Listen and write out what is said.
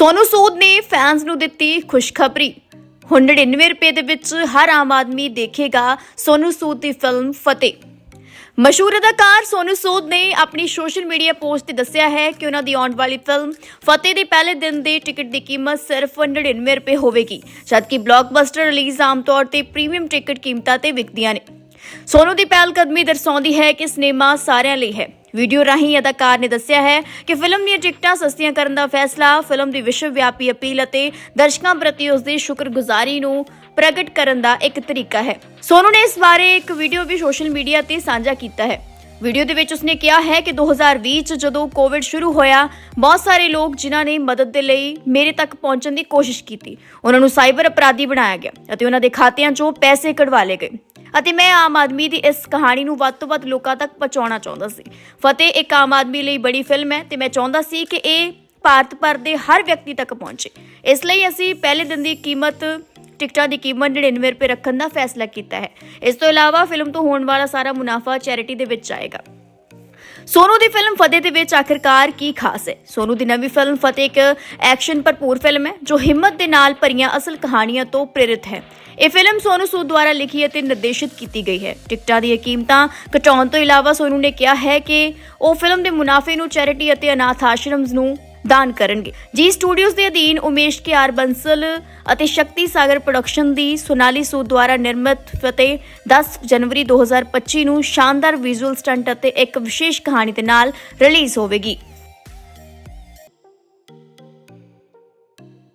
ਸੋਨੂ ਸੂਦ ਨੇ ਫੈਨਸ ਨੂੰ ਦਿੱਤੀ ਖੁਸ਼ਖਬਰੀ। ਹੁਣ 99 ਰੁਪਏ ਦੇ ਵਿੱਚ ਹਰ ਆਮ ਆਦਮੀ ਦੇਖੇਗਾ ਸੋਨੂ ਸੂਦ ਦੀ ਫਿਲਮ ਫਤਿਹ। ਮਸ਼ਹੂਰ ਅਦਾਕਾਰ ਸੋਨੂ ਸੂਦ ਨੇ ਆਪਣੀ ਸੋਸ਼ਲ ਮੀਡੀਆ ਪੋਸਟ ਤੇ ਦੱਸਿਆ ਹੈ ਕਿ ਉਹਨਾਂ ਦੀ ਆਉਣ ਵਾਲੀ ਫਿਲਮ ਫਤਿਹ ਦੇ ਪਹਿਲੇ ਦਿਨ ਦੀ ਟਿਕਟ ਦੀ ਕੀਮਤ ਸਿਰਫ 99 ਰੁਪਏ ਹੋਵੇਗੀ, ਜਦਕਿ ਬਲੌਕਬਸਟਰ ਰਿਲੀਜ਼ ਆਮ ਤੌਰ ਤੇ ਪ੍ਰੀਮੀਅਮ ਟਿਕਟ ਕੀਮਤਾਂ ਤੇ ਵਿਕਦੀਆਂ ਨੇ। ਸੋਨੂ ਦੀ ਪਹਿਲ ਕਦਮੀ ਦਰਸਾਉਂਦੀ ਹੈ ਕਿ ਸਿਨੇਮਾ ਸਾਰਿਆਂ ਲਈ ਹੈ। ਵੀਡੀਓ ਰਾਹੀਂ ਅਦਾਕਾਰ ਨੇ ਦੱਸਿਆ ਹੈ ਕਿ ਫਿਲਮ ਦੀਆਂ ਟਿਕਟਾਂ ਸਸਤੀਆਂ ਕਰਨ ਦਾ ਫੈਸਲਾ, ਫਿਲਮ ਦੀ ਵਿਸ਼ਵ ਵਿਆਪੀ ਅਪੀਲ ਅਤੇ ਦਰਸ਼ਕਾਂ ਪ੍ਰਤੀ ਉਸ ਦੀ ਸ਼ੁਕਰਗੁਜ਼ਾਰੀ ਨੂੰ ਪ੍ਰਗਟ ਕਰਨ ਦਾ ਇੱਕ ਤਰੀਕਾ ਹੈ। ਸੋਨੂ ਨੇ ਇਸ ਬਾਰੇ ਇੱਕ ਵੀਡੀਓ ਵੀ ਸੋਸ਼ਲ ਮੀਡੀਆ ਤੇ ਸਾਂਝਾ ਕੀਤਾ ਹੈ। ਵੀਡੀਓ ਦੇ ਵਿੱਚ ਉਸਨੇ ਕਿਹਾ ਹੈ ਕਿ 2020 ਚ ਜਦੋਂ ਕੋਵਿਡ ਸ਼ੁਰੂ ਹੋਇਆ, ਬਹੁਤ ਸਾਰੇ ਲੋਕ ਜਿਨ੍ਹਾਂ ਨੇ ਮਦਦ ਦੇ ਲਈ ਮੇਰੇ ਤੱਕ ਪਹੁੰਚਣ ਦੀ ਕੋਸ਼ਿਸ਼ ਕੀਤੀ, ਉਹਨਾਂ ਨੂੰ ਸਾਈਬਰ ਅਪਰਾਧੀ ਬਣਾਇਆ ਗਿਆ ਅਤੇ ਉਹਨਾਂ ਦੇ ਖਾਤਿਆਂ 'ਚੋਂ ਪੈਸੇ ਕਢਵਾ ਲਏ ਗਏ। ਅਤੇ ਮੈਂ ਆਮ ਆਦਮੀ ਦੀ ਇਸ ਕਹਾਣੀ ਨੂੰ ਵੱਧ ਤੋਂ ਵੱਧ ਲੋਕਾਂ ਤੱਕ ਪਹੁੰਚਾਉਣਾ ਚਾਹੁੰਦਾ ਸੀ। ਫਤਿਹ ਇੱਕ ਆਮ ਆਦਮੀ ਲਈ ਬੜੀ ਫਿਲਮ ਹੈ ਤੇ ਮੈਂ ਚਾਹੁੰਦਾ ਸੀ ਕਿ ਇਹ ਭਾਰਤ ਭਰ ਦੇ ਹਰ ਵਿਅਕਤੀ ਤੱਕ ਪਹੁੰਚੇ। ਇਸ ਲਈ ਅਸੀਂ ਪਹਿਲੇ ਦਿਨ ਦੀ ਕੀਮਤ, ਟਿਕਟਾਂ ਦੀ ਕੀਮਤ 99 ਰੁਪਏ ਰੱਖਣ ਦਾ ਫੈਸਲਾ ਕੀਤਾ ਹੈ। ਇਸ ਤੋਂ ਇਲਾਵਾ ਫਿਲਮ ਤੋਂ ਹੋਣ ਵਾਲਾ ਸਾਰਾ ਮੁਨਾਫਾ ਚੈਰਿਟੀ ਦੇ ਵਿੱਚ ਜਾਏਗਾ। ਸੋਨੂ ਦੀ ਫਿਲਮ ਫਤਿਹ ਦੇ ਵਿੱਚ ਆਖਿਰਕਾਰ ਕੀ ਖਾਸ ਹੈ? ਸੋਨੂ ਦੀ ਨਵੀਂ ਫਿਲਮ ਫਤਿਹ ਇੱਕ ਐਕਸ਼ਨ ਭਰਪੂਰ ਫਿਲਮ ਹੈ, ਜੋ ਹਿੰਮਤ ਦੇ ਨਾਲ ਭਰੀਆਂ ਅਸਲ ਕਹਾਣੀਆਂ ਤੋਂ ਪ੍ਰੇਰਿਤ ਹੈ। ਇਹ ਫਿਲਮ ਸੋਨੂ ਸੂਦ ਦੁਆਰਾ ਲਿਖੀ ਅਤੇ ਨਿਰਦੇਸ਼ਿਤ ਕੀਤੀ ਗਈ ਹੈ। ਟਿਕਟਾਂ ਦੀਆਂ ਕੀਮਤਾਂ ਘਟਾਉਣ ਤੋਂ ਇਲਾਵਾ ਸੋਨੂ ਨੇ ਕਿਹਾ ਹੈ ਕਿ ਉਹ ਫਿਲਮ ਦੇ ਮੁਨਾਫੇ ਨੂੰ, ਚੈਰਿਟੀ ਅਤੇ ਅਨਾਥ ਆਸ਼ਰਮਜ਼ ਨੂੰ ਦਾਨ ਕਰਨਗੇ। ਜੀ ਸਟੂਡੀਓਜ਼ ਦੇ ਅਧੀਨ ਉਮੇਸ਼ ਕੇ ਆਰ ਬੰਸਲ ਅਤੇ ਸ਼ਕਤੀ ਸਾਗਰ ਪ੍ਰੋਡਕਸ਼ਨ ਦੀ ਸੋਨਾਲੀ ਸੂਦ ਦੁਆਰਾ ਨਿਰਮਿਤ ਫਤਿਹ 10 ਜਨਵਰੀ 2025 ਨੂੰ ਸ਼ਾਨਦਾਰ ਵਿਜ਼ੂਅਲ ਸਟੰਟ ਅਤੇ ਇੱਕ ਵਿਸ਼ੇਸ਼ ਕਹਾਣੀ ਦੇ ਨਾਲ ਰਿਲੀਜ਼ ਹੋਵੇਗੀ।